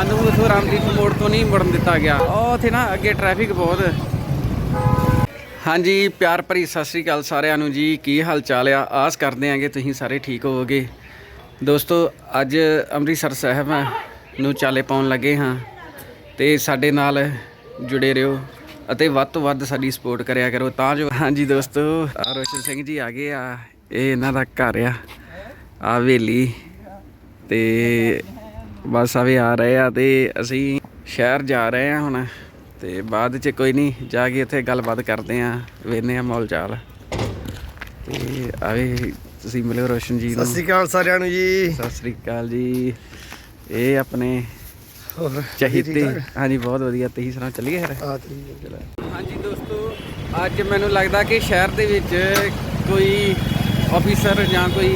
ਸਾਨੂੰ ਉਥੋਂ ਰਾਮਦੀਪ ਮੋੜ ਤੋਂ ਨਹੀਂ ਮੁੜਨ ਦਿੱਤਾ ਗਿਆ। ਉਹ ਉੱਥੇ ਨਾ ਅੱਗੇ ਟ੍ਰੈਫਿਕ ਬਹੁਤ। ਹਾਂਜੀ, ਪਿਆਰ ਭਰੀ ਸਤਿ ਸ੍ਰੀ ਅਕਾਲ ਸਾਰਿਆਂ ਨੂੰ ਜੀ। ਕੀ ਹਾਲ ਚਾਲ ਆ? ਆਸ ਕਰਦੇ ਆਂਗੇ ਤੁਸੀਂ ਸਾਰੇ ਠੀਕ ਹੋਵੋਗੇ। ਦੋਸਤੋ, ਅੱਜ ਅੰਮ੍ਰਿਤਸਰ ਸਾਹਿਬ ਨੂੰ ਚਾਲੇ ਪਾਉਣ ਲੱਗੇ ਹਾਂ ਤੇ ਸਾਡੇ ਨਾਲ ਜੁੜੇ ਰਹੋ ਅਤੇ ਵੱਧ ਤੋਂ ਵੱਧ ਸਾਡੀ ਸਪੋਰਟ ਕਰਿਆ ਕਰੋ ਤਾਂ ਜੋ ਹਾਂਜੀ ਦੋਸਤੋ, ਆਹ ਰੋਸ਼ਨ ਸਿੰਘ ਜੀ ਆ ਗਏ ਆ। ਇਹ ਇਹਨਾਂ ਦਾ ਘਰ ਆ। ਆ ਹਵੇਲੀ ਤੇ ਬਸ ਆਵੇ ਆ ਰਹੇ ਆ ਤੇ ਅਸੀਂ ਸ਼ਹਿਰ ਜਾ ਰਹੇ ਆ ਹੁਣ ਤੇ ਬਾਅਦ ਚ ਕੋਈ ਨਹੀਂ ਜਾ ਕੇ ਇੱਥੇ ਗੱਲਬਾਤ ਕਰਦੇ ਆ ਵੇਨੇ ਆ ਮੌਲ ਚਾਲ। ਤੇ ਆਵੇ ਤੁਸੀਂ ਮਿਲਿਓ ਰੋਸ਼ਨ ਜੀ ਸਤਿ ਨੂੰ ਸ਼੍ਰੀ ਅਕਾਲ ਸਾਰਿਆਂ ਨੂੰ ਜੀ। ਸਤਿ ਸ੍ਰੀ ਅਕਾਲ ਜੀ। ਇਹ ਆਪਣੇ ਹੋਰ ਚਹੀਤੇ ਹਾਂਜੀ ਬਹੁਤ ਵਧੀਆ। ਤੁਸੀਂ ਸੁਣਾ ਚੱਲੀਏ ਫਿਰ? ਆ ਠੀਕ ਹੈ ਹਾਂਜੀ ਦੋਸਤੋ ਅੱਜ ਮੈਨੂੰ ਲੱਗਦਾ ਕਿ ਸ਼ਹਿਰ ਦੇ ਵਿੱਚ ਕੋਈ ਆਫੀਸਰ ਜਾਂ ਕੋਈ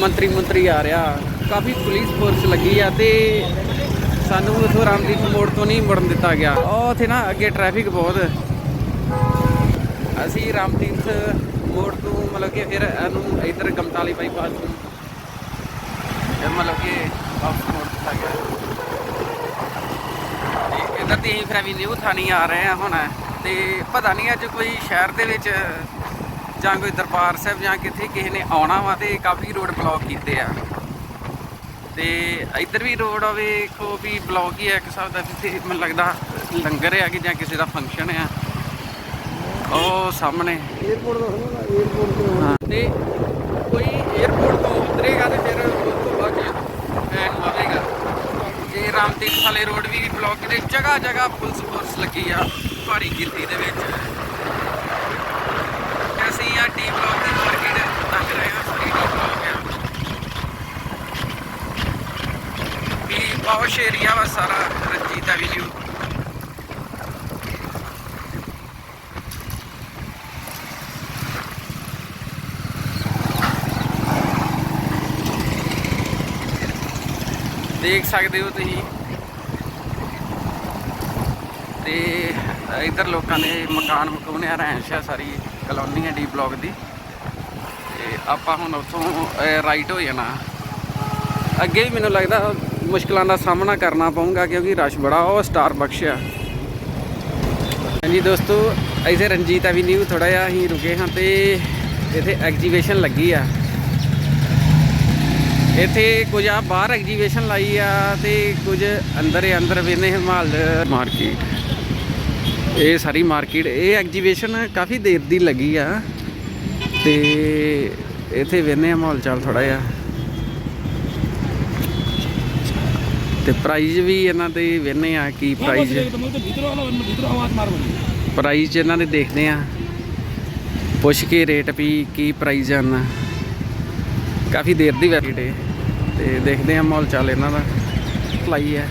ਮੰਤਰੀ ਮੰਤਰੀ ਆ ਰਿਹਾ। ਕਾਫੀ ਪੁਲਿਸ ਫੋਰਸ ਲੱਗੀ ਆ ਤੇ ਸਾਨੂੰ ਉਥੋਂ ਰਾਮਦੀਪ ਮੋੜ ਤੋਂ ਨਹੀਂ ਮੁੜਨ ਦਿੱਤਾ ਗਿਆ। ਉਹ ਉੱਥੇ ਨਾ ਅੱਗੇ ਟ੍ਰੈਫਿਕ ਬਹੁਤ। ਅਸੀਂ ਰਾਮਦੀਪ ਮੋੜ ਤੋਂ ਮਤਲਬ ਕਿ ਫਿਰ ਇਹਨੂੰ ਇਧਰ ਗਮਟਾਲੀ ਬਾਈਪਾਸ ਤੋਂ ਇਹ ਮਤਲਬ ਕਿ ਵਾਪਸ ਮੋੜ ਦਿੱਤਾ ਗਿਆ। ਤੇ ਇੱਧਰ ਦੀ ਫਿਰ ਵੀ ਨਿਊ ਥਾਣੀ ਆ ਰਹੇ ਆ ਹੁਣ। ਤੇ ਪਤਾ ਨਹੀਂ ਅੱਜ ਕੋਈ ਸ਼ਹਿਰ ਦੇ ਵਿੱਚ ਜਾਂ ਕੋਈ ਦਰਬਾਰ ਸਾਹਿਬ ਜਾਂ ਕਿੱਥੇ ਕਿਸੇ ਨੇ ਆਉਣਾ ਵਾ ਤੇ ਕਾਫੀ ਰੋਡ ਬਲੌਕ ਕੀਤੇ ਆ। ਤੇ ਇੱਧਰ ਵੀ ਰੋਡ ਆ, ਵੇਖੋ ਵੀ ਬਲੌਗ ਹੀ ਹੈ ਇੱਕ ਹਿਸਾਬ ਦਾ, ਜਿੱਥੇ ਮੈਨੂੰ ਲੱਗਦਾ ਲੰਗਰ ਆ ਕਿ ਜਾਂ ਕਿਸੇ ਦਾ ਫੰਕਸ਼ਨ ਆ। ਉਹ ਸਾਹਮਣੇ। 에어ਪੋਰਟ ਦਾ ਹੋਣਾ 에어ਪੋਰਟ ਤੋਂ ਹਾਂ, ਤੇ ਕੋਈ 에어ਪੋਰਟ ਤੋਂ ਉਤਰੇਗਾ ਤੇ ਫਿਰ ਉਸ ਤੋਂ ਬਾਅਦ ਐਨ ਮਾਰੇਗਾ ਜੇ ਰਾਮਦੀਪ ਵਾਲੇ ਰੋਡ ਵੀ ਬਲੌਕ ਦੇ ਜਗ੍ਹਾ ਜਗ੍ਹਾ ਪੁਲਿਸ ਫੋਰਸ ਲੱਗੀ ਆ ਭਾਰੀ ਗਿਣਤੀ ਦੇ ਵਿੱਚ। ਅਸੀਂ ਆ ਟੀ ਬਲੌਕ ਦੀ ਮਾਰਕੀਟ ਤੱਕ ਰਹੇ ਹਾਂ ਬਹੁਤ ਏਰੀਆ ਵਾ ਸਾਰਾ ਰੰਜੀ ਦਾ ਵੀਡੀਓ ਦੇਖ ਸਕਦੇ ਹੋ ਤੁਸੀਂ। ਤੇ ਇਧਰ ਲੋਕਾਂ ਦੇ ਮਕਾਨ ਮਕਾਉਣੇ ਆ ਰਹਿਸ਼ ਆ ਸਾਰੀ ਕਲੋਨੀ ਹੈ ਡੀ ਬਲੌਕ ਦੀ। ਤੇ ਆਪਾਂ ਹੁਣ ਉੱਥੋਂ ਰਾਈਟ ਹੋ ਜਾਣਾ। ਅੱਗੇ ਵੀ ਮੈਨੂੰ ਲੱਗਦਾ ਮੁਸ਼ਕਲਾਂ ਦਾ ਸਾਹਮਣਾ ਕਰਨਾ ਪਊਗਾ ਕਿਉਂਕਿ ਰਸ਼ ਬੜਾ, ਉਹ ਸਟਾਰ ਬਖਸ਼ ਆ। ਹਾਂਜੀ ਦੋਸਤੋ, ਇੱਥੇ ਰਣਜੀਤ ਐਵੀਨਿਊ ਥੋੜਾ ਜਿਹਾ ਅਸੀਂ ਰੁਕੇ ਹਾਂ ਤੇ ਇੱਥੇ ਐਗਜੀਬਿਸ਼ਨ ਲੱਗੀ ਆ। ਇੱਥੇ ਕੁਝ ਆ, ਬਾਹਰ ਐਗਜੀਬਿਸ਼ਨ ਲਾਈ ਆ ਤੇ ਕੁਝ ਅੰਦਰ ਹੀ ਅੰਦਰ ਵੇਨੇ ਹਿਮਾਲ ਮਾਰਕੀਟ ਇਹ ਸਾਰੀ ਮਾਰਕੀਟ ਇਹ ਐਗਜੀਬਿਸ਼ਨ ਕਾਫੀ ਦੇਰ ਦੀ ਲੱਗੀ ਆ ਤੇ ਇੱਥੇ ਵੇਨੇ ਮਾਹੌਲ ਚਾਲ ਥੋੜਾ ਜਿਹਾ। ਤੇ ਪ੍ਰਾਈਜ਼ ਵੀ ਇਹਨਾਂ ਦੇ ਵੇਨੇ ਆ ਕੀ ਪ੍ਰਾਈਜ਼ ਪ੍ਰਾਈਜ਼ ਇਹਨਾਂ ਦੇ ਦੇਖਦੇ ਆ। ਪੁੱਛ ਕੇ ਰੇਟ ਵੀ ਕੀ ਪ੍ਰਾਈਜ਼ ਹਨ ਕਾਫੀ ਦੇਰ ਦੀ ਵੈਲਿਡ ਹੈ ਤੇ ਦੇਖਦੇ ਆ ਮਾਹੌਲ ਚਾਲ ਇਹਨਾਂ ਦਾ। ਲਾਈ ਹੈ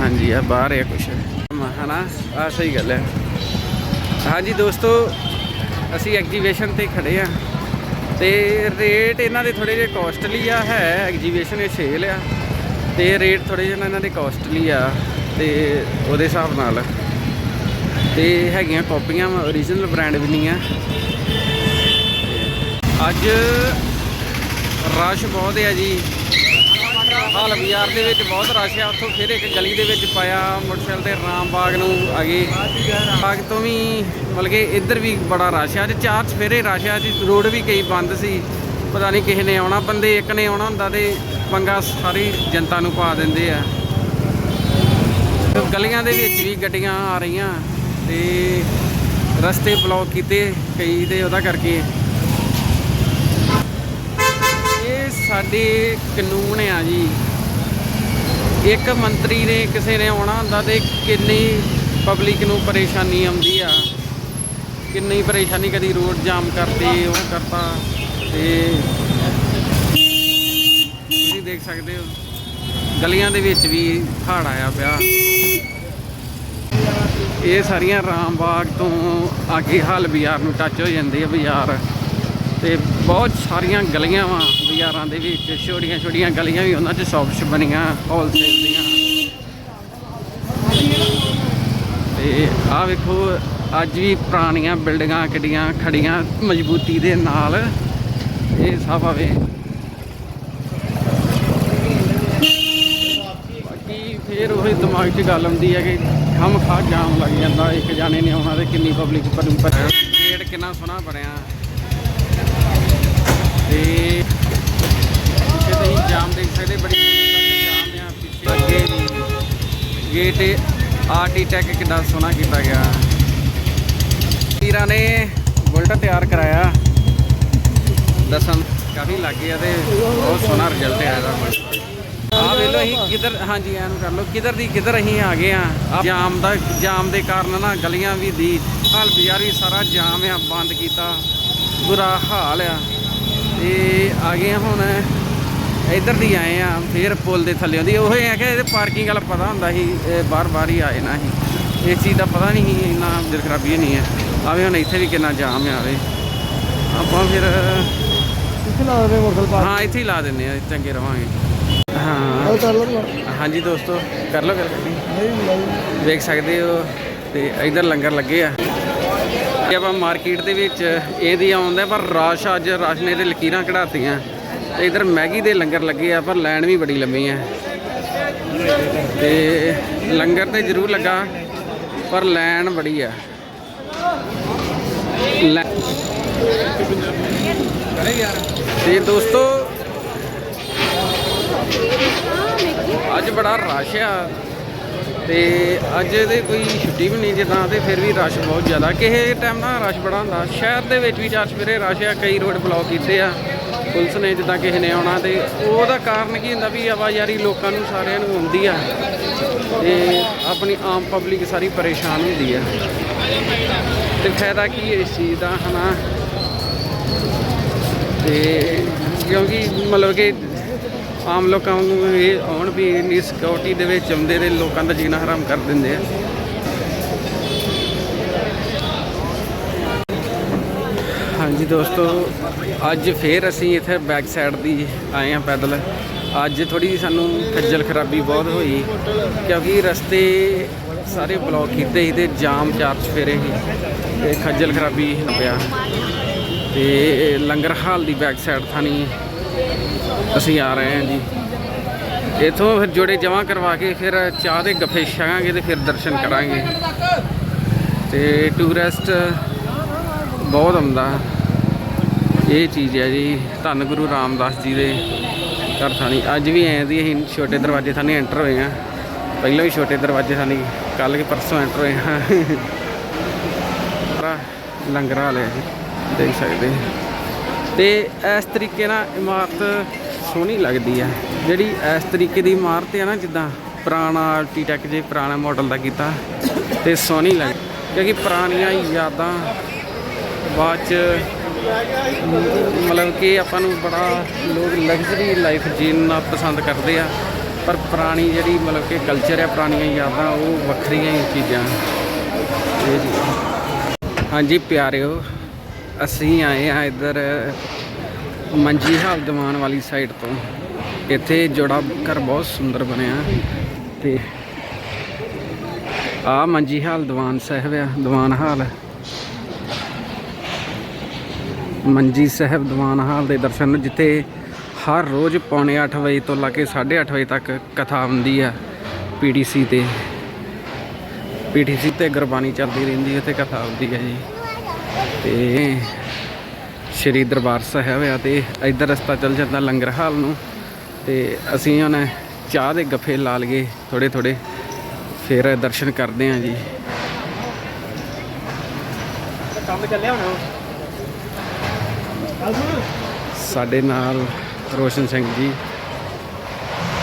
ਹਾਂਜੀ ਆ ਬਾਹਰ ਹੈ ਕੁਛ। ਹਨਾ ਆ ਸਹੀ ਗੱਲ ਹੈ ਹਾਂਜੀ ਦੋਸਤੋ ਅਸੀਂ ਐਗਜੀਬਿਸ਼ਨ ਤੇ ਖੜੇ ਆ। ਤੇ ਰੇਟ ਇਹਨਾਂ ਦੇ ਥੋੜੇ ਜਿਹੇ ਕੋਸਟਲੀ ਆ, ਹੈ ਐਗਜੀਬਿਸ਼ਨ ਇਹ ਸੇਲ ਆ। ਤੇ ਰੇਟ ਥੋੜੇ ਜਿਹੇ ਇਹਨਾਂ ਦੇ ਕੋਸਟਲੀ ਆ ਤੇ ਉਹਦੇ ਹਿਸਾਬ ਨਾਲ। ਤੇ ਹੈਗੀਆਂ ਕਾਪੀਆਂ ਓਰੀਜਨਲ ਬ੍ਰਾਂਡ ਵੀ ਨਹੀਂ ਆ। ਅੱਜ ਰਸ਼ ਬਹੁਤ ਹੈ ਜੀ। ਹਾਲ ਬਾਜ਼ਾਰ ਦੇ ਵਿੱਚ ਬਹੁਤ ਰਸ਼ ਆ। ਉੱਥੋਂ ਫਿਰ ਇੱਕ ਗਲੀ ਦੇ ਵਿੱਚ ਪਾਇਆ ਮੋਟਰਸਾਈਕਲ ਤੇ ਰਾਮ ਬਾਗ ਨੂੰ ਆ ਗਏ ਬਾਗ ਤੋਂ ਵੀ ਮਤਲਬ ਕਿ ਇੱਧਰ ਵੀ ਬੜਾ ਰਸ਼ ਆ। ਅੱਜ ਚਾਰ ਸਵੇਰੇ ਰਸ਼ ਆ। ਅੱਜ ਰੋਡ ਵੀ ਕਈ ਬੰਦ ਸੀ। ਪਤਾ ਨਹੀਂ ਕਿਸੇ ਨੇ ਆਉਣਾ। ਬੰਦੇ ਇੱਕ ਨੇ ਆਉਣਾ ਹੁੰਦਾ ਤੇ ਪੰਗਾ ਸਾਰੀ ਜਨਤਾ ਨੂੰ ਪਾ ਦਿੰਦੇ ਆ। ਗਲੀਆਂ ਦੇ ਵਿੱਚ ਵੀ ਗੱਡੀਆਂ ਆ ਰਹੀਆਂ ਤੇ ਰਸਤੇ ਬਲੌਕ ਕੀਤੇ ਕਈ ਤੇ ਉਹਦਾ ਕਰਕੇ ਇਹ ਸਾਡੇ ਕਾਨੂੰਨ ਆ ਜੀ। ਇੱਕ ਮੰਤਰੀ ਨੇ ਕਿਸੇ ਨੇ ਆਉਣਾ ਹੁੰਦਾ ਤੇ ਕਿੰਨੀ ਪਬਲਿਕ ਨੂੰ ਪਰੇਸ਼ਾਨੀ ਆਉਂਦੀ ਆ। ਕਿੰਨੀ ਪਰੇਸ਼ਾਨੀ ਕਦੀ ਰੋਡ ਜਾਮ ਕਰਦੇ, ਉਹ ਕਰਤਾ ਤੇ ਤੁਸੀਂ ਦੇਖ ਸਕਦੇ ਹੋ, ਗਲੀਆਂ ਦੇ ਵਿੱਚ ਵੀ ਹੜ ਆਇਆ ਪਿਆ। ਇਹ ਸਾਰੀਆਂ ਰਾਮਬਾਗ ਤੋਂ ਅੱਗੇ ਹਲ ਬਾਜ਼ਾਰ ਨੂੰ ਟੱਚ ਹੋ ਜਾਂਦੀ ਹੈ ਬਾਜ਼ਾਰ। ਤੇ ਬਹੁਤ ਸਾਰੀਆਂ ਗਲੀਆਂ ਵਾ, ਬਾਜ਼ਾਰਾਂ ਦੇ ਵਿੱਚ, ਛੋਟੀਆਂ ਛੋਟੀਆਂ ਗਲੀਆਂ ਵੀ ਉਹਨਾਂ 'ਚ ਸ਼ਾਪਸ ਬਣੀਆਂ ਹੋਲਸੇਲ ਦੀਆਂ। ਤੇ ਆਹ ਵੇਖੋ, ਅੱਜ ਵੀ ਪੁਰਾਣੀਆਂ ਬਿਲਡਿੰਗਾਂ ਕਿੱਡੀਆਂ ਖੜੀਆਂ ਮਜ਼ਬੂਤੀ ਦੇ ਨਾਲ। ਇਹ ਸਭ ਆਵੇ। ਦਿਮਾਗ 'ਚ ਗੱਲ ਆਉਂਦੀ ਹੈ ਕਿ ਹਮ ਖਾ ਜਾਮ ਲੱਗ ਜਾਂਦਾ, ਇੱਕ ਜਾਣੇ ਨੇ ਆਉਣਾ ਤੇ ਕਿੰਨੀ ਪਬਲਿਕ ਪਰ ਪਰ ਗੇਟ ਕਿੰਨਾ ਸੋਹਣਾ ਬਣਿਆ। ਤੇ ਪਿੱਛੇ ਤੁਸੀਂ ਜਾਮ ਦੇਖ ਸਕਦੇ, ਬੜੀ ਜਾਮ ਆ ਪਿੱਛੇ ਅੱਗੇ ਗੇਟ ਆਰਟੀਟੈਕ ਕਿੰਨਾ ਸੋਹਣਾ ਕੀਤਾ ਗਿਆ। ਵੀਰਾਂ ਨੇ ਬੁਲਟ ਤਿਆਰ ਕਰਾਇਆ। ਦਸਮ ਕਾਫੀ ਲੱਗੇ ਆ ਤੇ ਬਹੁਤ ਸੋਹਣਾ ਰਿਜ਼ਲਟ ਆਇਆ ਇਹਦਾ ਆ ਵੇਲੋ ਅਸੀਂ ਕਿੱਧਰ, ਹਾਂਜੀ, ਐਨ ਕਰ ਲਓ, ਕਿਧਰ ਦੀ ਕਿੱਧਰ ਅਸੀਂ ਆ ਗਏ ਆ ਜਾਮ ਦਾ, ਜਾਮ ਦੇ ਕਾਰਨ ਨਾ ਗਲੀਆਂ ਵੀ ਦੀ, ਹਾਲ ਬਾਜ਼ਾਰ ਵੀ ਸਾਰਾ ਜਾਮ ਆ, ਬੰਦ ਕੀਤਾ। ਬੁਰਾ ਹਾਲ ਆ। ਤੇ ਆ ਗਏ ਆ ਹੁਣ ਇੱਧਰ ਦੀ ਆਏ ਆ ਫੇਰ ਪੁਲ ਦੇ ਥੱਲੇ ਦੀ ਉਹ ਹੈ ਕਿ ਇਹਦੇ ਪਾਰਕਿੰਗ ਵਾਲਾ ਪਤਾ ਹੁੰਦਾ ਸੀ ਇਹ ਬਾਰ ਬਾਰ ਹੀ ਆਏ ਨਾ ਸੀ। ਇਸ ਚੀਜ਼ ਦਾ ਪਤਾ ਨਹੀਂ ਸੀ ਇੰਨਾ ਦਿਲ ਖਰਾਬੀ ਨਹੀਂ ਹੈ। ਆਵੇ ਹੁਣ ਇੱਥੇ ਵੀ ਕਿੰਨਾ ਜਾਮ ਆ ਆਵੇ ਆਪਾਂ ਫਿਰ ਕਿੱਥੇ ਲਾ ਰਹੇ ਮੋਟਰ ਪਾਰ ਹਾਂ ਇੱਥੇ ਹੀ ਲਾ ਦਿੰਦੇ ਆ ਚੰਗੇ ਰਵਾਂਗੇ। ਹਾਂ। ਉਹ ਕਰ ਲਓ ਹਾਂਜੀ ਦੋਸਤੋ ਕਰ ਲਓ ਗੱਲ ਲਾਈ ਵੇਖ ਸਕਦੇ ਹੋ ਤੇ ਇਧਰ ਲੰਗਰ ਲੱਗੇ ਆ। ਇਹ ਆਪਾਂ ਮਾਰਕੀਟ ਦੇ ਵਿੱਚ ਇਹਦੀ ਆਉਂਦਾ ਪਰ ਰਸ਼ ਅੱਜ ਰਸ਼ ਨੇ ਤੇ ਲਕੀਰਾਂ ਕਢਾਤੀਆਂ। ਤੇ ਇਧਰ ਮੈਗੀ ਦੇ ਲੰਗਰ ਲੱਗੇ ਆ, ਪਰ ਲਾਈਨ ਵੀ ਬੜੀ ਲੰਮੀ ਆ। ਤੇ ਲੰਗਰ ਤੇ ਜ਼ਰੂਰ ਲੱਗਾ, ਪਰ ਲਾਈਨ ਬੜੀ ਆ। ਲੈ- ਤੇ ਦੋਸਤੋ, ਅੱਜ ਬੜਾ ਰਸ਼ ਆ। ਤੇ ਅੱਜ ਦੇ ਕੋਈ ਛੁੱਟੀ ਵੀ ਨਹੀਂ ਜਿੱਦਾਂ ਤੇ ਫਿਰ ਵੀ ਰਸ਼ ਬਹੁਤ ਜ਼ਿਆਦਾ। ਕਿਸੇ ਟਾਈਮ ਨਾ ਰਸ਼ ਬੜਾ ਹੁੰਦਾ। ਸ਼ਹਿਰ ਦੇ ਵਿੱਚ ਵੀ ਚਾਰ ਸਵੇਰੇ ਰਸ਼ ਆ, ਕਈ ਰੋਡ ਬਲੌਕ ਕੀਤੇ ਆ। ਪੁਲਿਸ ਨੇ ਜਿੱਦਾਂ ਕਿਸੇ ਨੇ ਆਉਣਾ ਤੇ ਉਹਦਾ ਕਾਰਨ ਕੀ ਹੁੰਦਾ ਵੀ ਆਵਾਜਾਰੀ ਲੋਕਾਂ ਨੂੰ ਸਾਰਿਆਂ ਨੂੰ ਆਉਂਦੀ ਆ ਤੇ ਆਪਣੀ ਆਮ ਪਬਲਿਕ ਸਾਰੀ ਪਰੇਸ਼ਾਨ ਹੁੰਦੀ ਆ। ਤੇ ਫਾਇਦਾ ਕੀ ਇਸ ਚੀਜ਼ ਦਾ, ਹਨਾ? ਤੇ ਕਿਉਂਕਿ ਮਤਲਬ ਕਿ ਆਮ ਲੋਕਾਂ ਨੂੰ ਇਹ ਆਉਣ ਵੀ ਇੰਨੀ ਸਿਕਿਉਰਿਟੀ ਦੇ ਵਿੱਚ ਆਉਂਦੇ ਤੇ ਲੋਕਾਂ ਦਾ ਜੀਣਾ ਹਰਾਮ ਕਰ ਦਿੰਦੇ ਆ। ਹਾਂਜੀ ਦੋਸਤੋ, ਅੱਜ ਫੇਰ ਅਸੀਂ ਇੱਥੇ ਬੈਕ ਸਾਈਡ ਦੀ ਆਏ ਆ ਪੈਦਲ। ਅੱਜ ਥੋੜੀ ਸਾਨੂੰ ਖੱਜਲ ਖਰਾਬੀ ਬਹੁਤ ਹੋਈ, ਕਿਉਂਕਿ ਰਸਤੇ ਸਾਰੇ ਬਲੌਕ ਕੀਤੇ ਸੀ ਤੇ ਜਾਮ ਚਾਰ ਚਫੇਰੇ ਸੀ ਤੇ ਖੱਜਲ ਖਰਾਬੀ ਪਿਆ। ਤੇ ਲੰਗਰ ਹਾਲ ਦੀ ਬੈਕ ਸਾਈਡ ਥਾਣੀ ਅਸੀਂ ਆ ਰਹੇ ਹਾਂ ਜੀ। ਇਥੋਂ ਫਿਰ ਜੋੜੇ ਜਮ੍ਹਾਂ ਕਰਵਾ ਕੇ ਫਿਰ ਚਾਹ ਦੇ ਗੱਫੇ ਛਕਾਂਗੇ ਤੇ ਫਿਰ ਦਰਸ਼ਨ ਕਰਾਂਗੇ। ਤੇ ਟੂਰਿਸਟ ਬਹੁਤ ਆਉਂਦਾ। ਇਹ ਚੀਜ਼ ਹੈ ਜੀ, ਧੰਨ ਗੁਰੂ ਰਾਮਦਾਸ ਜੀ ਦੇ ਘਰ ਥਾਣੀ। ਅੱਜ ਵੀ ਐਂ ਦੀ ਅਸੀਂ ਛੋਟੇ ਦਰਵਾਜ਼ੇ ਥਾਣੀ ਐਂਟਰ ਹੋਏ ਆ ਪਹਿਲਾਂ ਵੀ ਛੋਟੇ ਦਰਵਾਜ਼ੇ ਥਾਣੀ ਕੱਲ ਕੇ ਪਰਸੋਂ ਐਂਟਰ ਹੋਏ ਹਾਂ। ਸਾਰਾ ਲੰਗਰ ਹਾਲ ਜੀ, ਦੇਖ ਸਕਦੇ। ਤੇ ਇਸ ਤਰੀਕੇ ਨਾਲ ਇਮਾਰਤ ਸੋਹਣੀ ਲੱਗਦੀ ਆ। ਜਿਹੜੀ ਇਸ ਤਰੀਕੇ ਦੀ ਇਮਾਰਤ ਹੈ ਨਾ, ਜਿੱਦਾਂ ਪੁਰਾਣਾ ਆਰਕੀਟੈਕਟ ਜੇ ਪੁਰਾਣਾ ਮਾਡਲ ਦਾ ਕੀਤਾ, ਤੇ ਸੋਹਣੀ ਲੱਗ, ਕਿਉਂਕਿ ਪੁਰਾਣੀਆਂ ਯਾਦਾਂ ਬਾਅਦ ਚ ਮਤਲਬ ਕਿ ਆਪਾਂ ਨੂੰ ਬੜਾ ਲੋਕ ਲਗਜ਼ਰੀ ਲਾਈਫ ਜੀਣਾ ਪਸੰਦ ਕਰਦੇ ਆ, ਪਰ ਪੁਰਾਣੀ ਜਿਹੜੀ ਮਤਲਬ ਕਿ ਕਲਚਰ ਹੈ ਪੁਰਾਣੀਆਂ ਯਾਦਾਂ, ਉਹ ਵੱਖਰੀਆਂ ਹੀ ਚੀਜ਼ਾਂ। ਇਹ ਜੀ। ਹਾਂਜੀ, ਪਿਆਰਿਓ, ਅਸੀਂ ਆਏ ਆ ਇੱਧਰ ਮੰਜੀ ਹਾਲ ਦੀਵਾਨ ਵਾਲੀ ਸਾਈਡ ਤੋਂ। ਇੱਥੇ ਜੋੜਾ ਘਰ ਬਹੁਤ ਸੁੰਦਰ ਬਣਿਆ। ਤੇ ਆ ਮੰਜੀ ਹਾਲ ਦੀਵਾਨ ਸਾਹਿਬ ਆ, ਦੀਵਾਨ ਹਾਲ। ਮੰਜੀ ਸਾਹਿਬ ਦੀਵਾਨ ਹਾਲ ਦੇ ਦਰਸ਼ਨ ਜਿੱਥੇ ਹਰ ਰੋਜ਼ ਪੌਣੇ 8 ਵਜੇ ਤੋਂ ਲਾ ਕੇ 8:30 ਵਜੇ ਤੱਕ ਕਥਾ ਹੁੰਦੀ ਆ ਪੀਡੀਸੀ ਤੇ। ਪੀਡੀਸੀ ਤੇ ਗੁਰਬਾਣੀ ਚੱਲਦੀ ਰਹਿੰਦੀ ਹੈ ਤੇ ਕਥਾ ਹੁੰਦੀ ਹੈ ਜੀ। ਤੇ ਸ਼੍ਰੀ ਦਰਬਾਰ ਸਾਹਿਬ ਆ ਤੇ ਇੱਧਰ ਰਸਤਾ ਚੱਲ ਜਾਂਦਾ ਲੰਗਰ ਹਾਲ ਨੂੰ ਤੇ ਅਸੀਂ ਹੁਣ ਚਾਹ ਦੇ ਗੱਫੇ ਲਾ ਲਈਏ ਥੋੜੇ ਥੋੜੇ ਫਿਰ ਦਰਸ਼ਨ ਕਰਦੇ ਹਾਂ ਜੀ। ਕੰਮ ਚੱਲਿਆ ਹੁਣ ਸਾਡੇ ਨਾਲ ਰੋਸ਼ਨ ਸਿੰਘ ਜੀ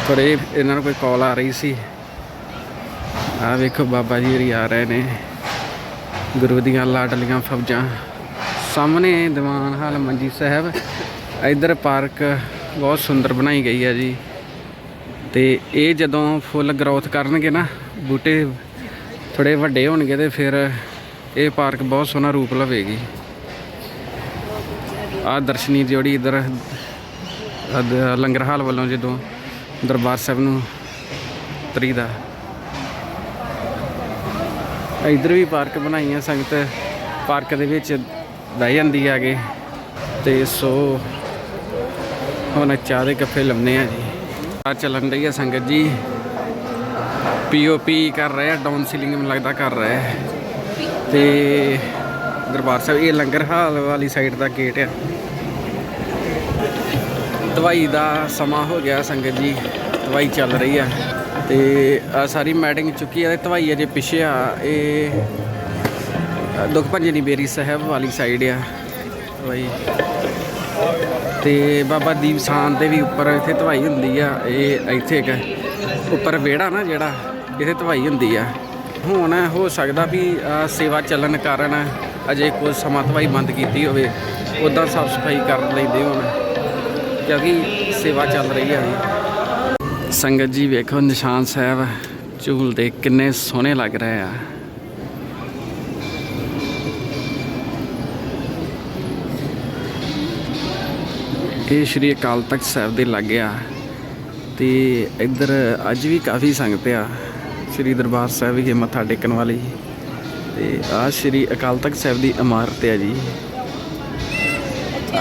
ਥੋੜੇ ਇਹਨਾਂ ਨੂੰ ਕੋਈ ਕਾਲ ਆ ਰਹੀ ਸੀ। ਆ ਵੇਖੋ ਬਾਬਾ ਜੀ ਹੋਰੀ ਆ ਰਹੇ ਨੇ, ਗੁਰੂ ਦੀਆਂ ਲਾਡਲੀਆਂ ਫੌਜਾਂ। ਸਾਹਮਣੇ ਦੀਵਾਨ ਹਾਲ ਮੰਜੀ ਸਾਹਿਬ। ਇੱਧਰ ਪਾਰਕ ਬਹੁਤ ਸੁੰਦਰ ਬਣਾਈ ਗਈ ਹੈ ਜੀ। ਤੇ ਇਹ ਜਦੋਂ ਫੁੱਲ ਗਰੋਥ ਕਰਨਗੇ ਨਾ, ਬੂਟੇ ਥੋੜੇ ਵੱਡੇ ਹੋਣਗੇ ਤੇ ਫਿਰ ਇਹ ਪਾਰਕ ਬਹੁਤ ਸੋਹਣਾ ਰੂਪ ਲਵੇਗੀ। ਆ ਦਰਸ਼ਨੀ ਜਿਹੜੀ ਇਧਰ ਲੰਗਰ ਹਾਲ ਵੱਲੋਂ ਜਦੋਂ ਦਰਬਾਰ ਸਾਹਿਬ ਨੂੰ ਤਰੀਦਾ ਇਧਰ ਵੀ ਪਾਰਕ ਬਣਾਈਆਂ ਸੰਗਤ, ਪਾਰਕ ਦੇ ਵਿੱਚ ਬਹਿ ਜਾਂਦੀ ਆ ਆਗੇ ਤੇ ਸੋ, ਹੁਣ ਚਾਹ ਦੇ ਕੱਫੇ ਲੰਮਨੇ ਆ ਜੀ। ਆ ਚੱਲਣ ਰਹੀ ਆ ਸੰਗਤ ਜੀ। ਪੀਓਪੀ ਕਰ ਰਹੇ ਆ ਡਾਊਨ ਸੀਲਿੰਗ ਮੈਨੂੰ ਲੱਗਦਾ ਕਰ ਰਹੇ ਆ। ਤੇ ਦਰਬਾਰ ਸਾਹਿਬ, ਇਹ ਲੰਗਰ ਹਾਲ ਵਾਲੀ ਸਾਈਡ ਦਾ ਗੇਟ ਆ। ਦਵਾਈ ਦਾ ਸਮਾਂ ਹੋ ਗਿਆ ਸੰਗਤ ਜੀ। ਦਵਾਈ ਚੱਲ ਰਹੀ ਆ। ਤੇ ਆ ਸਾਰੀ ਮੈਟਿੰਗ ਚੁੱਕੀ ਆ, ਤੇ ਦਵਾਈ ਅਜੇ ਪਿੱਛੇ ਆ। ਇਹ ਦੁੱਖ ਭੰਜਨੀ ਬੇਰੀ ਸਾਹਿਬ ਵਾਲੀ ਸਾਈਡ ਆ। ਦਵਾਈ ਤੇ ਬਾਬਾ ਦੀਪ ਸਾਨ ਦੇ ਵੀ ਉੱਪਰ ਇੱਥੇ ਦਵਾਈ ਹੁੰਦੀ ਆ। ਇਹ ਇੱਥੇ ਇੱਕ ਉੱਪਰ ਵਿਹੜਾ ਨਾ ਜਿਹੜਾ ਇੱਥੇ ਦਵਾਈ ਹੁੰਦੀ ਆ। ਹੁਣ ਹੋ ਸਕਦਾ ਵੀ ਸੇਵਾ ਚੱਲਣ ਕਾਰਨ ਅਜੇ ਕੁਝ ਸਮਾਂ ਦਵਾਈ ਬੰਦ ਕੀਤੀ ਹੋਵੇ। ਉਦਾਂ ਸਾਫ਼ ਸਫ਼ਾਈ ਕਰ ਲੈਂਦੇ ਹੁਣ ਕਿਉਂਕਿ ਸੇਵਾ ਚੱਲ ਰਹੀ ਹੈ ਜੀ। ਸੰਗਤ ਜੀ ਵੇਖੋ ਨਿਸ਼ਾਨ ਸਾਹਿਬ ਝੂਲ ਦੇ ਕਿੰਨੇ ਸੋਹਣੇ ਲੱਗ ਰਹੇ ਆ। ਇਹ ਸ਼੍ਰੀ ਅਕਾਲ ਤਖਤ ਸਾਹਿਬ ਦੇ ਲਾਗੇ ਆ ਤੇ ਇੱਧਰ ਅੱਜ ਵੀ ਕਾਫੀ ਸੰਗਤ ਆ। ਸ਼੍ਰੀ ਦਰਬਾਰ ਸਾਹਿਬ ਵਿਖੇ ਮੱਥਾ ਟੇਕਣ ਵਾਲੀ। ਤੇ ਆ ਸ਼੍ਰੀ ਅਕਾਲ ਤਖਤ ਸਾਹਿਬ ਦੀ ਇਮਾਰਤ ਆ ਜੀ।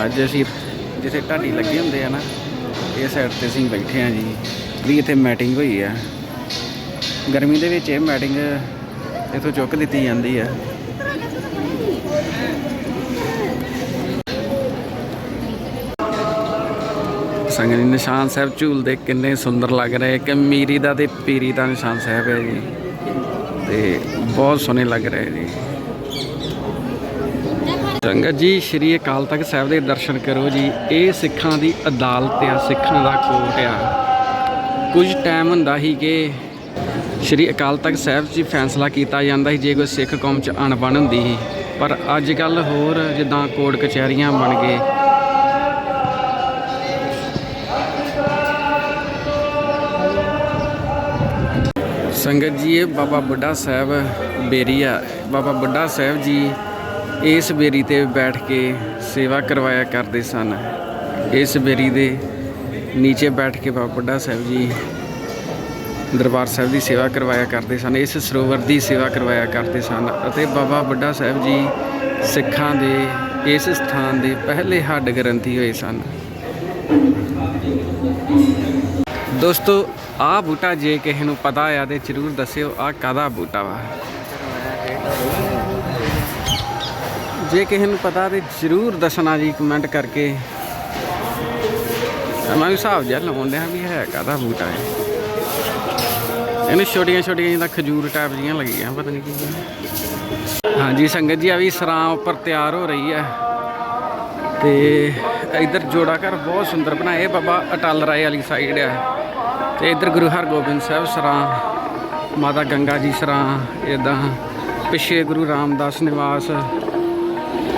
ਅੱਜ ਅਸੀਂ ਜਿੱਥੇ ਢਾਡੀ ਲੱਗੇ ਹੁੰਦੇ ਆ ਨਾ, ਇਹ ਸਾਈਡ ਤੇ ਅਸੀਂ ਬੈਠੇ ਆ ਜੀ। ਵੀ ਇੱਥੇ ਮੈਟਿੰਗ ਹੋਈ ਆ। ਗਰਮੀ ਦੇ ਵਿੱਚ ਇਹ ਮੈਟਿੰਗ ਇਥੋਂ ਚੁੱਕ ਦਿੱਤੀ ਜਾਂਦੀ ਆ। ਸੰਗਤ ਜੀ, ਨਿਸ਼ਾਨ ਸਾਹਿਬ ਝੂਲਦੇ ਕਿੰਨੇ ਸੁੰਦਰ ਲੱਗ ਰਹੇ। ਕਿ ਮੀਰੀ ਦਾ ਤੇ ਪੀਰੀ ਦਾ ਨਿਸ਼ਾਨ ਸਾਹਿਬ ਹੈ ਜੀ। ਤੇ ਬਹੁਤ ਸੋਹਣੇ ਲੱਗ ਰਹੇ ਜੀ। ਸੰਗਤ ਜੀ, ਸ਼੍ਰੀ ਅਕਾਲ ਤਖਤ ਸਾਹਿਬ ਦੇ ਦਰਸ਼ਨ ਕਰੋ ਜੀ। ਇਹ ਸਿੱਖਾਂ ਦੀ ਅਦਾਲਤ ਆ, ਸਿੱਖਾਂ ਦਾ ਕੋਰਟ ਆ। ਕੁਝ ਟਾਈਮ ਹੁੰਦਾ ਸੀ ਕਿ ਸ਼੍ਰੀ ਅਕਾਲ ਤਖਤ ਸਾਹਿਬ 'ਚ ਹੀ ਫੈਸਲਾ ਕੀਤਾ ਜਾਂਦਾ ਸੀ, ਜੇ ਕੋਈ ਸਿੱਖ ਕੌਮ 'ਚ ਅਣਬਣ ਹੁੰਦੀ ਸੀ। ਪਰ ਅੱਜ ਕੱਲ ਹੋਰ ਜਿੱਦਾਂ ਕੋਰਟ ਕਚਹਿਰੀਆਂ ਬਣ ਗਏ। ਸੰਗਤ ਜੀ, ਇਹ ਬਾਬਾ ਬੁੱਢਾ ਸਾਹਿਬ ਬੇਰੀ ਆ। ਬਾਬਾ ਬੁੱਢਾ ਸਾਹਿਬ ਜੀ ਇਸ ਬੇਰੀ ਤੇ ਬੈਠ ਕੇ ਸੇਵਾ ਕਰਵਾਇਆ ਕਰਦੇ ਸਨ। ਇਸ ਬੇਰੀ ਦੇ ਨੀਚੇ ਬੈਠ ਕੇ ਬਾਬਾ ਬੁੱਢਾ ਸਾਹਿਬ ਜੀ ਦਰਬਾਰ ਸਾਹਿਬ ਦੀ ਸੇਵਾ ਕਰਵਾਇਆ ਕਰਦੇ ਸਨ। ਇਸ ਸਰੋਵਰ ਦੀ ਸੇਵਾ ਕਰਵਾਇਆ ਕਰਦੇ ਸਨ ਅਤੇ ਬਾਬਾ ਬੁੱਢਾ ਸਾਹਿਬ ਜੀ ਸਿੱਖਾਂ ਦੇ ਇਸ ਸਥਾਨ ਦੇ ਪਹਿਲੇ ਹੱਡ ਗ੍ਰੰਥੀ ਹੋਏ ਸਨ। ਦੋਸਤੋ, ਆਹ ਬੂਟਾ ਜੇ ਕਿਸੇ ਨੂੰ ਪਤਾ ਆ ਤੇ ਜਰੂਰ ਦੱਸਿਓ ਆਹ ਕਾਦਾ ਬੂਟਾ ਵਾ। ਜੇ ਕਿਸੇ ਨੂੰ ਪਤਾ ਤੇ ਜਰੂਰ ਦੱਸਣਾ ਜੀ ਕਮੈਂਟ ਕਰਕੇ। ਮੈਂ ਵੀ ਹਿਸਾਬ ਜਿਹਾ ਲਾਉਣ ਡਿਆ ਵੀ ਹੈ ਕਾਦਾ ਬੂਟਾ ਹੈ ਇਹਨੂੰ ਛੋਟੀਆਂ ਛੋਟੀਆਂ ਜਿਹਾ ਖਜੂਰ ਟਾਈਪ ਜੀਆਂ ਲੱਗੀਆਂ, ਪਤਾ ਨਹੀਂ ਕੀ ਹਾਂਜੀ, ਸੰਗਤ ਜੀ, ਆ ਵੀ ਸਰਾਂ ਉੱਪਰ ਤਿਆਰ ਹੋ ਰਹੀ ਹੈ ਤੇ ਇਧਰ ਜੋੜਾ ਘਰ ਬਹੁਤ ਸੁੰਦਰ ਬਣਾਏ ਬਾਬਾ ਅਟਲ ਰਾਏ ਵਾਲੀ ਸਾਈਡ ਹੈ ਤੇ ਇੱਧਰ ਗੁਰੂ ਹਰਗੋਬਿੰਦ ਸਾਹਿਬ ਸਰਾਂ, ਮਾਤਾ ਗੰਗਾ ਜੀ ਸਰਾਂ, ਇਦਾਂ ਪਿੱਛੇ ਗੁਰੂ ਰਾਮਦਾਸ ਨਿਵਾਸ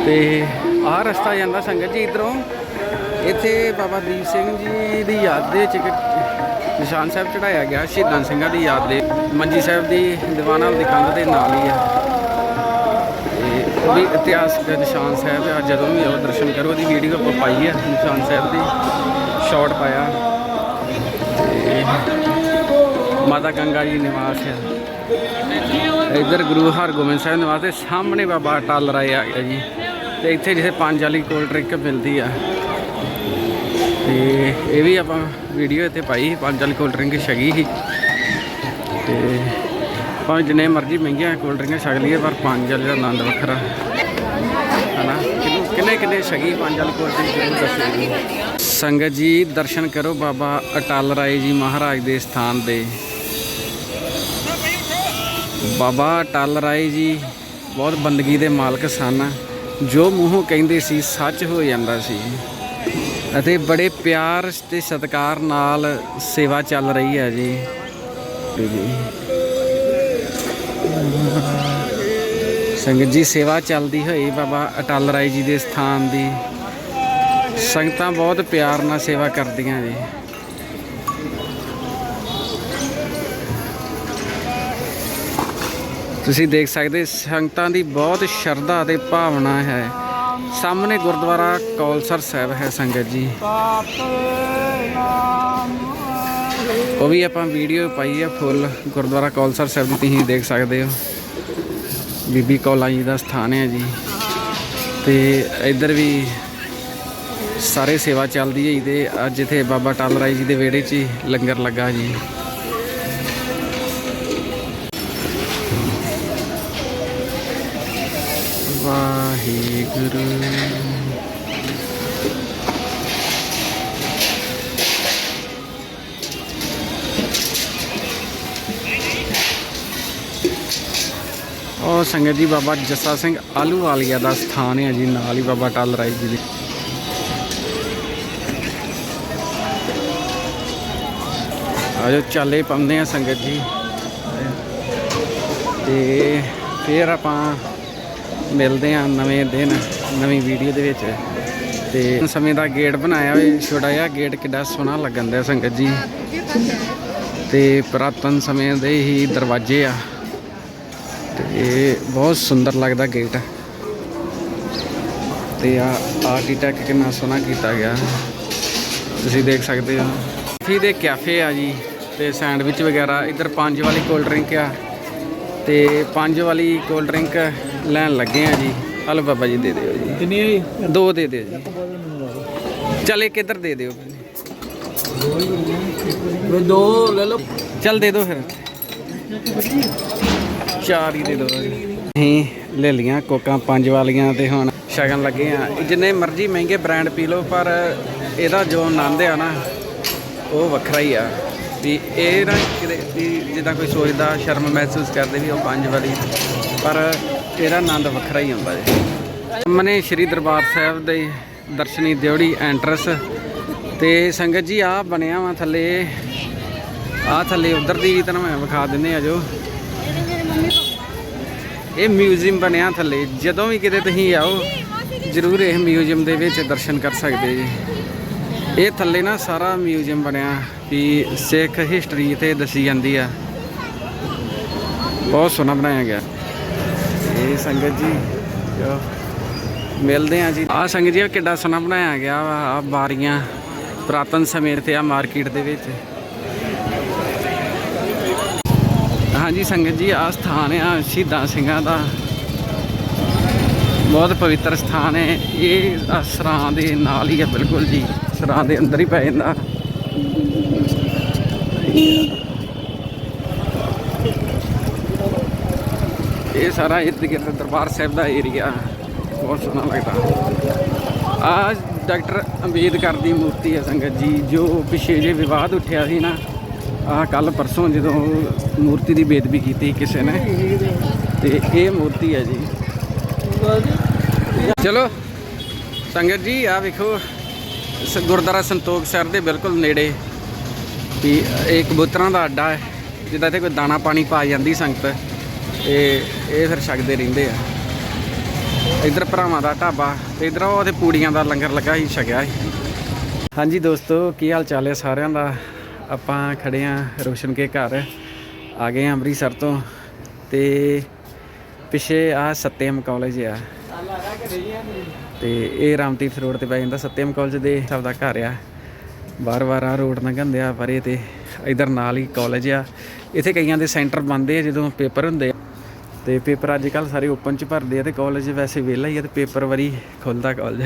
ਤੇ ਆਹ ਰਸਤਾ ਜਾਂਦਾ ਸੰਗਤ ਜੀ ਇਧਰੋਂ। ਇੱਥੇ ਬਾਬਾ ਦੀਪ ਸਿੰਘ ਜੀ ਦੀ ਯਾਦ ਦੇ ਵਿੱਚ ਨਿਸ਼ਾਨ ਸਾਹਿਬ ਚੜਾਇਆ ਗਿਆ, ਸ਼ਹੀਦਾਂ ਸਿੰਘਾਂ ਦੀ ਯਾਦ ਦੇ। ਮੰਜੀ ਸਾਹਿਬ ਦੀ ਦੀਵਾਨਾ ਦੀ ਕੰਧ ਦੇ ਨਾਲ ਹੀ ਆ। ਤੇ ਉਹ ਵੀ ਇਤਿਹਾਸਕ ਨਿਸ਼ਾਨ ਸਾਹਿਬ ਆ, ਜਦੋਂ ਵੀ ਉਹ ਦਰਸ਼ਨ ਕਰੋ, ਉਹਦੀ ਵੀਡੀਓ ਆਪਾਂ ਪਾਈ ਹੈ ਨਿਸ਼ਾਨ ਸਾਹਿਬ ਦੀ ਸ਼ਾਰਟ ਪਾਇਆ। ਮਾਤਾ ਗੰਗਾ ਜੀ ਨਿਵਾਸ ਹੈ। ਇੱਧਰ ਗੁਰੂ ਹਰਗੋਬਿੰਦ ਸਾਹਿਬ ਨਿਵਾਸ ਦੇ ਸਾਹਮਣੇ ਬਾਬਾ ਟਾਲ ਰਾਏ ਆ ਗਿਆ ਜੀ। ਤੇ ਇੱਥੇ ਜਿੱਥੇ ਪੰਜ ਵਾਲੀ ਕੋਲਡ ਡਰਿੰਕ ਮਿਲਦੀ ਆ। ਤੇ ਇਹ ਵੀ ਆਪਾਂ ਵੀਡੀਓ ਇੱਥੇ ਪਾਈ ਸੀ, ਪੰਜ ਵਾਲੀ ਕੋਲਡ ਡਰਿੰਕ ਛਕੀ ਸੀ। ਤੇ ਭਾਵੇਂ ਜਿੰਨੇ ਮਰਜ਼ੀ ਮਹਿੰਗੀਆਂ ਕੋਲਡ ਡਰਿੰਕਾਂ ਛਕ ਲਈਏ, ਪਰ ਪੰਜ ਵਾਲੇ ਦਾ ਆਨੰਦ ਵੱਖਰਾ। ਹਨਾ? ਕਿੰਨੇ ਕਿੰਨੇ ਕਿੰਨੇ ਛਕੀ ਪੰਜ ਵਾਲੀ ਕੋਲਡ ਡਰਿੰਕ ਜ਼ਰੂਰ ਦੱਸੋ ਜੀ। ਸੰਗਤ ਜੀ, ਦਰਸ਼ਨ ਕਰੋ ਬਾਬਾ ਅਟਲ ਰਾਏ ਜੀ ਮਹਾਰਾਜ ਦੇ ਸਥਾਨ ਦੇ। ਬਾਬਾ ਅਟਲ ਰਾਏ ਜੀ ਬਹੁਤ ਬੰਦਗੀ ਦੇ ਮਾਲਕ ਸਨ। ਜੋ ਮੂੰਹੋਂ ਕਹਿੰਦੇ ਸੀ, ਸੱਚ ਹੋ ਜਾਂਦਾ ਸੀ। ਅਤੇ ਬੜੇ ਪਿਆਰ ਤੇ ਸਤਿਕਾਰ ਨਾਲ ਸੇਵਾ ਚੱਲ ਰਹੀ ਹੈ ਜੀ। ਸੰਗਤ ਜੀ, ਸੇਵਾ ਚੱਲਦੀ ਹੋਈ ਬਾਬਾ ਅਟਲ ਰਾਏ ਜੀ ਦੇ ਸਥਾਨ ਦੀ। ਸੰਗਤਾਂ ਬਹੁਤ ਪਿਆਰ ਨਾਲ ਸੇਵਾ ਕਰਦੀਆਂ ਜੀ। ਤੁਸੀਂ ਦੇਖ ਸਕਦੇ ਸੰਗਤਾਂ ਦੀ ਬਹੁਤ ਸ਼ਰਧਾ ਤੇ ਭਾਵਨਾ ਹੈ। ਸਾਹਮਣੇ ਗੁਰਦੁਆਰਾ ਕੌਲਸਰ ਸਾਹਿਬ ਹੈ ਸੰਗਤ ਜੀ। ਉਹ ਵੀ ਆਪਾਂ ਵੀਡੀਓ ਪਾਈ ਹੈ ਫੁੱਲ, ਗੁਰਦੁਆਰਾ ਕੌਲਸਰ ਸਾਹਿਬ ਦੀ ਤੁਸੀਂ ਦੇਖ ਸਕਦੇ ਹੋ। ਬੀਬੀ ਕੌਲਾ ਜੀ ਦਾ ਸਥਾਨ ਹੈ ਜੀ। ਤੇ ਇੱਧਰ ਵੀ ਸਾਰੇ ਸੇਵਾ ਚੱਲਦੀ ਹੈ ਜੀ ਇਹਦੇ ਅੱਜ ਇਥੇ ਬਾਬਾ ਟਾਲ ਰਾਏ ਜੀ ਦੇ ਵਿਹੜੇ 'ਚ ਲੰਗਰ ਲੱਗਾ ਜੀ। ਵਾਹਿਗੁਰੂ। ਉਹ ਸੰਗਤ ਜੀ ਬਾਬਾ ਜੱਸਾ ਸਿੰਘ ਆਲੂ ਵਾਲੀਆ ਦਾ ਸਥਾਨ ਹੈ ਜੀ, ਨਾਲ ਹੀ ਬਾਬਾ ਟਾਲ ਰਾਏ ਜੀ ਦੇ ਆਜੋ, ਚਾਲੇ ਪਾਉਂਦੇ ਆ ਸੰਗਤ ਜੀ। ਤੇ ਫਿਰ ਆਪਾਂ ਮਿਲਦੇ ਆ ਨਵੇਂ ਦਿਨ, ਨਵੀਂ ਵੀਡੀਓ ਦੇ ਵਿੱਚ। ਤੇ ਸਮੇਂ ਦਾ ਗੇਟ ਬਣਾਇਆ ਹੋਇਆ, ਛੋਟਾ ਜਿਹਾ ਗੇਟ ਕਿੱਡਾ ਸੋਹਣਾ ਲੱਗਣ ਦਿਆ ਸੰਗਤ ਜੀ। ਤੇ ਪੁਰਾਤਨ ਸਮੇਂ ਦੇ ਹੀ ਦਰਵਾਜ਼ੇ ਆ। ਤੇ ਬਹੁਤ ਸੁੰਦਰ ਲੱਗਦਾ ਗੇਟ। ਤੇ ਆ ਆਰਕੀਟੈਕਟ ਕਿੰਨਾ ਸੋਹਣਾ ਕੀਤਾ ਗਿਆ। ਤੁਸੀਂ ਦੇਖ ਸਕਦੇ ਹੋ। ਕਾਫੀ ਦੇ ਕੈਫੇ ਆ ਜੀ। ਤੇ ਸੈਂਡਵਿਚ ਵਗੈਰਾ ਇੱਧਰ ਪੰਜ ਵਾਲੀ ਕੋਲਡ ਡਰਿੰਕ ਆ ਤੇ ਪੰਜ ਵਾਲੀ ਕੋਲਡ ਡਰਿੰਕ ਲੈਣ ਲੱਗੇ ਆ ਜੀ। ਹਲੋ ਬਾਬਾ ਜੀ ਦੇ ਦਿਓ ਜੀ। ਕਿੰਨੀ ਹੈ ਦੋ ਦੇ ਦਿਓ ਜੀ। ਚੱਲ ਇੱਕ ਇੱਧਰ ਦੇ ਦਿਓ। ਇਹ ਦੋ ਲੈ ਲਓ। ਚੱਲ ਦੇ ਦਿਓ ਫਿਰ। ਚਾਰ ਹੀ ਦੇ ਦਿਓ ਅਸੀਂ ਲੈ ਲੀਆਂ ਕੋਕਾਂ ਪੰਜ ਵਾਲੀਆਂ ਤੇ ਹੁਣ ਸ਼ਗਨ ਲੱਗੇ ਆ। ਜਿੰਨੇ ਮਰਜ਼ੀ ਮਹਿੰਗੇ ਬ੍ਰਾਂਡ ਪੀ ਲਓ ਪਰ ਇਹਦਾ ਜੋ ਆਨੰਦ ਆ ਨਾ ਉਹ ਵੱਖਰਾ ਹੀ ਆ। ਵੀ ਇਹ ਨਾ ਕਿਤੇ ਵੀ ਜਿੱਦਾਂ ਕੋਈ ਸੋਚਦਾ, ਸ਼ਰਮ ਮਹਿਸੂਸ ਕਰਦੇ ਵੀ ਉਹ ਪੰਜ ਵਾਰੀ, ਪਰ ਇਹਦਾ ਆਨੰਦ ਵੱਖਰਾ ਹੀ ਹੁੰਦਾ ਜੀ। ਸਾਹਮਣੇ ਸ਼੍ਰੀ ਦਰਬਾਰ ਸਾਹਿਬ ਦੇ ਦਰਸ਼ਨੀ ਦਿਉੜੀ ਐਂਟਰਸ ਤੇ ਸੰਗਤ ਜੀ ਆ ਬਣਿਆ ਵਾ ਥੱਲੇ ਆ ਥੱਲੇ ਉਧਰ ਦੀ ਵੀ ਤੁਹਾਨੂੰ ਮੈਂ ਵਿਖਾ ਦਿੰਦੇ ਆ ਜੋ। ਇਹ ਮਿਊਜ਼ੀਅਮ ਬਣਿਆ ਥੱਲੇ, ਜਦੋਂ ਵੀ ਕਿਤੇ ਤੁਸੀਂ ਆਓ, ਜ਼ਰੂਰ ਇਹ ਮਿਊਜ਼ੀਅਮ ਦੇ ਵਿੱਚ ਦਰਸ਼ਨ ਕਰ ਸਕਦੇ ਜੀ। ਇਹ ਥੱਲੇ ਨਾ ਸਾਰਾ ਮਿਊਜ਼ੀਅਮ ਬਣਿਆ। ਵੀ ਸਿੱਖ ਹਿਸਟਰੀ ਤੇ ਦੱਸੀ ਜਾਂਦੀ ਆ। ਬਹੁਤ ਸੋਹਣਾ ਬਣਾਇਆ ਗਿਆ। ਇਹ ਸੰਗਤ ਜੀ ਮਿਲਦੇ ਆ ਜੀ। ਆ ਸੰਗਤ ਜੀ ਕਿੱਡਾ ਸੋਹਣਾ ਬਣਾਇਆ ਗਿਆ ਆ ਬਾਰੀਆਂ ਪੁਰਾਤਨ ਸਮੇਂ ਤੇ ਆ ਮਾਰਕੀਟ ਦੇ ਵਿੱਚ। ਹਾਂਜੀ ਸੰਗਤ ਜੀ ਆ ਸਥਾਨ ਆ ਸ਼ਹੀਦਾਂ ਸਿੰਘਾਂ ਦਾ। ਬਹੁਤ ਪਵਿੱਤਰ ਸਥਾਨ ਹੈ। ਇਹ ਸਰਾਂ ਦੇ ਨਾਲ ਹੀ ਹੈ ਬਿਲਕੁਲ ਜੀ। ਸਰਾਂ ਦੇ ਅੰਦਰ ਹੀ ਪੈ ਜਾਂਦਾ। ਇਹ ਸਾਰਾ ਇਰਦ ਗਿਰਦ ਦਰਬਾਰ ਸਾਹਿਬ ਦਾ ਏਰੀਆ ਬਹੁਤ ਸੋਹਣਾ ਲੱਗਦਾ। ਆ ਡਾਕਟਰ ਅੰਬੇਦਕਰ ਦੀ ਮੂਰਤੀ ਹੈ ਸੰਗਤ ਜੀ, ਜੋ ਪਿਛੇ ਜੇ ਵਿਵਾਦ ਉੱਠਿਆ ਸੀ ਨਾ ਆ ਕੱਲ ਪਰਸੋਂ ਜਦੋਂ ਮੂਰਤੀ ਦੀ ਬੇਦਬੀ ਕੀਤੀ ਕਿਸੇ ਨੇ, ਤੇ ਇਹ ਮੂਰਤੀ ਹੈ ਜੀ। ਚਲੋ, ਸੰਗਤ ਜੀ ਆ ਵੇਖੋ ਸ- ਗੁਰਦੁਆਰਾ ਸੰਤੋਖ ਸਰ ਦੇ ਬਿਲਕੁਲ ਨੇੜੇ। ਵੀ ਇਹ ਕਬੂਤਰਾਂ ਦਾ ਅੱਡਾ ਹੈ, ਜਿੱਦਾਂ ਇੱਥੇ ਕੋਈ ਦਾਣਾ ਪਾਣੀ ਪਾ ਜਾਂਦੀ ਸੰਗਤ, ਤੇ ਇਹ ਫਿਰ ਛਕਦੇ ਰਹਿੰਦੇ ਆ। ਇਧਰ ਭਰਾਵਾਂ ਦਾ ਢਾਬਾ, ਤੇ ਇਧਰ ਉਹ ਤੇ ਪੂੜੀਆਂ ਦਾ ਲੰਗਰ ਲੱਗਾ ਹੀ ਛਕਿਆ ਸੀ। ਹਾਂਜੀ ਦੋਸਤੋ, ਕੀ ਹਾਲ ਚਾਲ ਹੈ ਸਾਰਿਆਂ ਦਾ? ਆਪਾਂ ਖੜੇ ਆ ਰੋਸ਼ਨ ਕੇ ਘਰ, ਆ ਗਏ ਆ ਅੰਮ੍ਰਿਤਸਰ ਤੋਂ, ਤੇ ਪਿਛੇ ਆ ਸਤਿਅਮ ਕਾਲਜ ਆ। ਤੇ ਇਹ ਰਾਮਤੀਰਥ ਰੋਡ ਤੇ ਪੈ ਜਾਂਦਾ, ਸਤਿਅਮ ਕਾਲਜ ਦੇ ਸਭ ਦਾ ਘਰ ਆ। ਵਾਰ ਵਾਰ ਆ ਰੋਡ ਲੰਘਦੇ ਆ, ਪਰੇ ਤੇ ਇਧਰ ਨਾਲ ਹੀ ਕਾਲਜ ਆ। ਇੱਥੇ ਕਈਆਂ ਦੇ ਸੈਂਟਰ ਬੰਦੇ ਆ, ਜਦੋਂ ਪੇਪਰ ਹੁੰਦੇ ਆ। ਤੇ ਪੇਪਰ ਅੱਜ ਕੱਲ ਸਾਰੇ ਓਪਨ ਚ ਭਰਦੇ ਆ ਤੇ ਕਾਲਜ ਵੈਸੇ ਵਿਹਲਾ ਹੀ ਆ ਤੇ ਪੇਪਰ ਵਾਰੀ ਖੁੱਲਦਾ ਕਾਲਜ